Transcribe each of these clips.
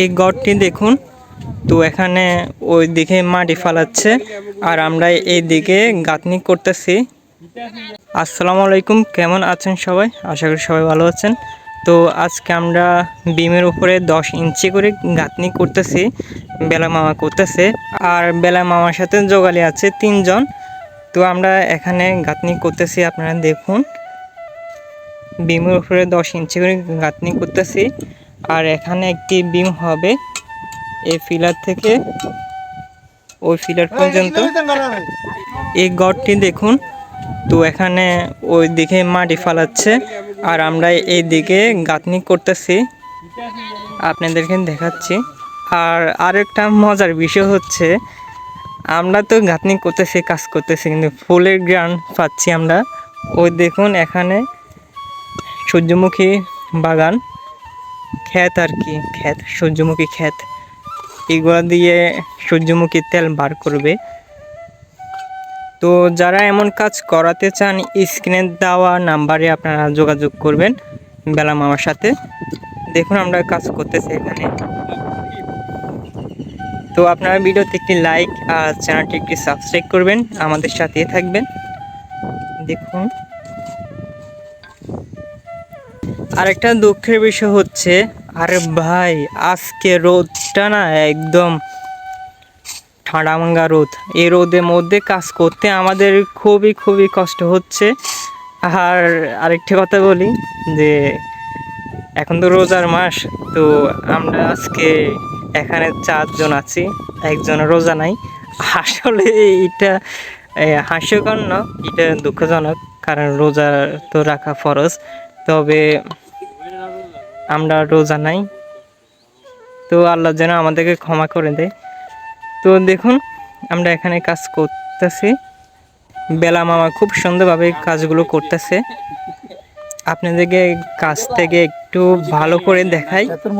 এই গড়টি দেখুন। তো এখানে ওই দিকে মাটি ফালাচ্ছে আর আমরা এই দিকে গাঁথনি করতেছি। আসসালামু আলাইকুম, কেমন আছেন সবাই? আশা করি সবাই ভালো আছেন। তো আজকে আমরা বিমের উপরে দশ ইঞ্চি করে গাঁথনি করতেছি, বেলা মামা করতেছে আর বেলা মামার সাথে যোগালি আছে তিনজন। তো আমরা এখানে গাঁথনি করতেছি, আপনারা দেখুন। বিমের উপরে দশ ইঞ্চি করে গাঁথনি করতেছি। আর এখানে একটি বিম হবে। এই ফিলার থেকে ওই ফিলার পর্যন্ত। এই গড়টি দেখুন। তো এখানে ওই দিকে মাটি ফালাচ্ছে। আর আমরা এই দিকে গাঁথনি করতেছি। আপনাদেরকে দেখাচ্ছি। আর আরেকটা মজার বিষয় হচ্ছে আমরা তো গাঁথনি করতেছি কাজ করতেছি কিন্তু ফুলের গ্রান পাচ্ছি আমরা। ওই দেখুন এখানে সূর্যমুখী বাগান। ক্ষেত আর কি, ক্ষেত, সূর্যমুখী ক্ষেত। এগুলো দিয়ে সূর্যমুখী তেল বার করবে। তো যারা এমন কাজ করাতে চান স্ক্রিনে দেওয়া নাম্বারে আপনারা যোগাযোগ করবেন, বেলা মামার সাথে। দেখুন আমরা কাজ করতেছি এখানে। তো আপনারা ভিডিওতে একটি লাইক আর চ্যানেলটি একটি সাবস্ক্রাইব করবেন, আমাদের সাথে থাকবেন। দেখুন। আরেকটা দুঃখের বিষয় হচ্ছে, আরে ভাই, আজকে রোদটা না একদম ঠান্ডা মাঙ্গা রোদ। এই রোদের মধ্যে কাজ করতে আমাদের খুবই খুবই কষ্ট হচ্ছে। আর আরেকটি কথা বলি যে, এখন তো রোজার মাস, তো আমরা আজকে এখানে চারজন আছি, একজন রোজা নাই। আসলে এটা হাস্যকর না, এটা দুঃখজনক, কারণ রোজা তো রাখা ফরজ। তবে আমরা রোজা নাই। তো আল্লাহ যেন আমাদেরকে ক্ষমা করে দেয়। তো দেখুন আমরা এখানে কাজ করতেছি। বেলা মামা খুব সুন্দরভাবে কাজগুলো করতেছে। আপনাদেরকে কাজ থেকে একটু ভালো করে দেখাই। তেতর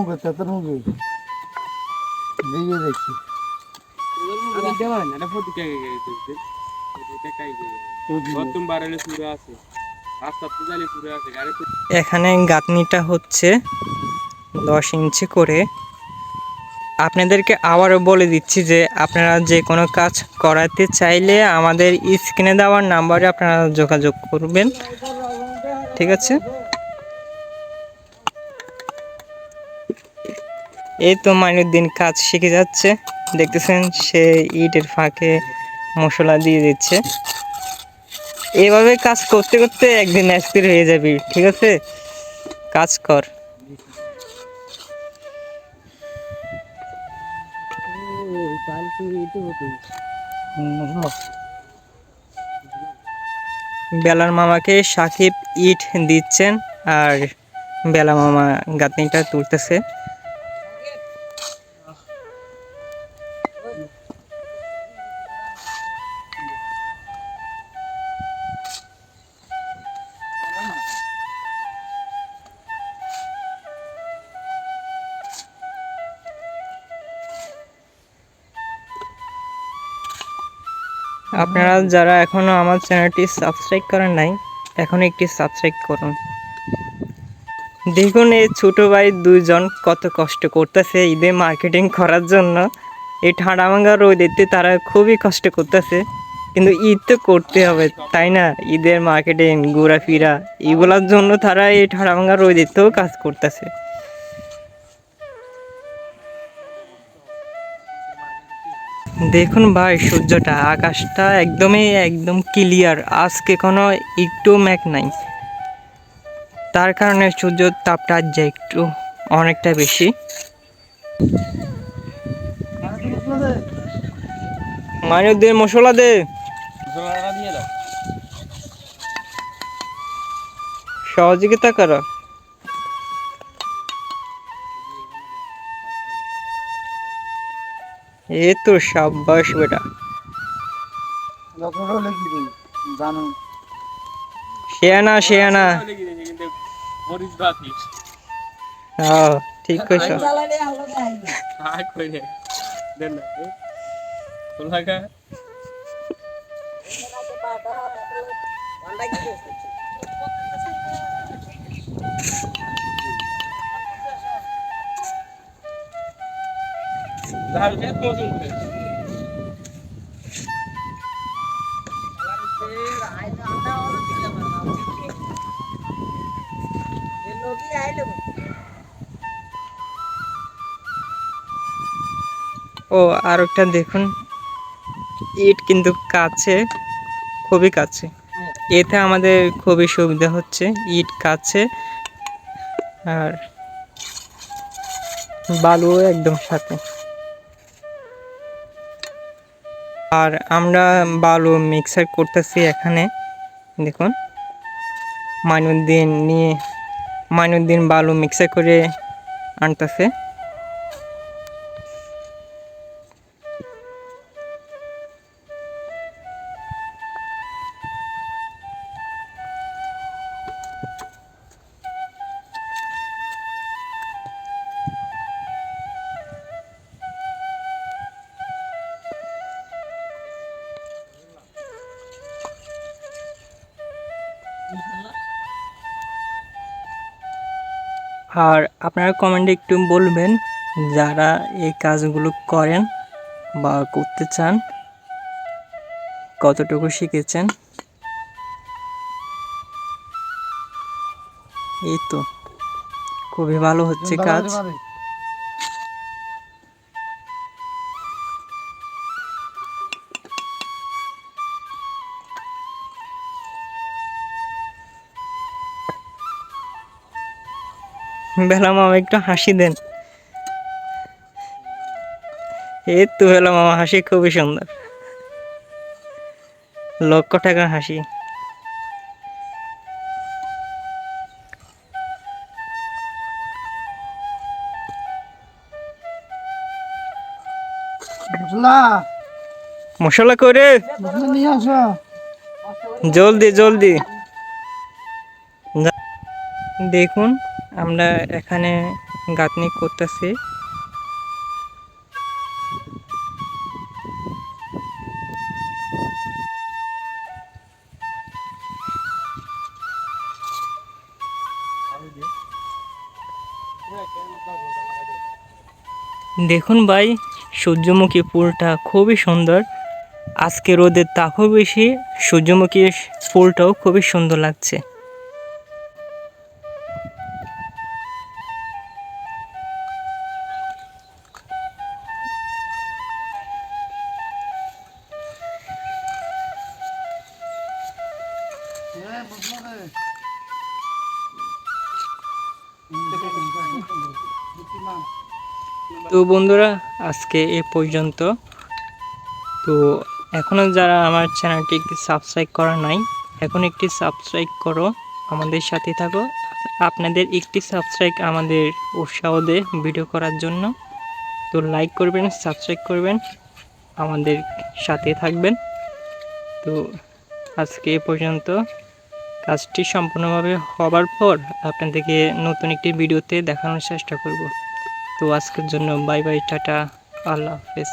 এখানে গাঁথনিটা হচ্ছে দশ ইঞ্চি করে। আপনাদেরকে আবারও বলে দিচ্ছি যে আপনারা যে কোনো কাজ করাতে চাইলে আমাদের স্ক্রিনে দেওয়ার নাম্বারে আপনারা যোগাযোগ করবেন। ঠিক আছে? এই তো মাইনুদ্দিন কাজ শিখে যাচ্ছে। দেখতেছেন সে ইটের ফাঁকে মশলা দিয়ে দিচ্ছে। এভাবে কাজ করতে করতে একদিন অস্থির হয়ে যাবি, ঠিক আছে? কাজ কর। বেলার মামাকে সাকিব ইট দিচ্ছেন আর বেলা মামা গাঁথনিটা তুলতেছে। আপনারা যারা এখনও আমার চ্যানেলটি সাবস্ক্রাইব করেন নাই, এখন একটি সাবস্ক্রাইব করুন। দেখুন এই ছোট ভাই দুইজন কত কষ্ট করতেছে ঈদে মার্কেটিং করার জন্য। এই ঠান্ডা ভাঙা রোদেতে তারা খুবই কষ্ট করতেছে। কিন্তু ঈদ তো করতে হবে, তাই না? ঈদের মার্কেটিং ঘোরাফেরা, এগুলোর জন্য তারা এই ঠান্ডা ভাঙা রোদেতেও কাজ করতেছে। দেখুন ভাই, সূর্যটা, আকাশটা একদমই, একদম ক্লিয়ার আজকে কোনো একটু মেঘ নাই। তার কারণে সূর্যর তাপটা আজ যায় একটু অনেকটা বেশি। মাইনুদ্দিন মশলা দে। সহযোগিতা করো। এ তো সাব্বাস বেটা। শেয়ানা শেয়ানা হ্যাঁ ঠিক কইছ। ও, আর একটা দেখুন। ইট কিন্তু কাছে, খুবই কাছে। এতে আমাদের খুবই সুবিধা হচ্ছে, ইট কাছে। আর বালুও একদম সাথে। আর আমরা বালু মিক্সার করতেছি এখানে। দেখুন মাইনুদ্দিন নিয়ে মাইনুদ্দিন বালু মিক্সার করে আনতেছে। আর আপনারা কমেন্টে একটু বলবেন যারা এই কাজগুলো করেন বা করতে চান কতটুকু শিখেছেন? এই তো। খুবই ভালো হচ্ছে কাজ। বেলা মামা একটু হাসি দেন। এই তো বেলা মামা হাসি খুবই সুন্দর। লক্ষ টাকা হাসি। মশলা। মশলা করে জলদি জলদি। দেখুন। আমরা এখানে গাঁথনি করতেছি। দেখুন ভাই, সূর্যমুখী ফুলটা খুবই সুন্দর। আজকে রোদের তাপও বেশি সূর্যমুখী ফুলটাও খুবই সুন্দর লাগছে। তো বন্ধুরা, আজকে এ পর্যন্ত। তো এখনও যারা আমার চ্যানেলটি সাবস্ক্রাইব করা নাই, এখন একটি সাবস্ক্রাইব করো, আমাদের সাথে থাকো। আপনাদের একটি সাবস্ক্রাইব আমাদের উৎসাহ দেয় ভিডিও করার জন্য। তো লাইক করবেন, সাবস্ক্রাইব করবেন, আমাদের সাথে থাকবেন। তো আজকে এ পর্যন্ত। কাজটি সম্পূর্ণভাবে হবার পর আপনাদেরকে নতুন একটি ভিডিওতে দেখানোর চেষ্টা করব। আজকের জন্য বাই বাই টাটা আল্লাহ হাফেজ।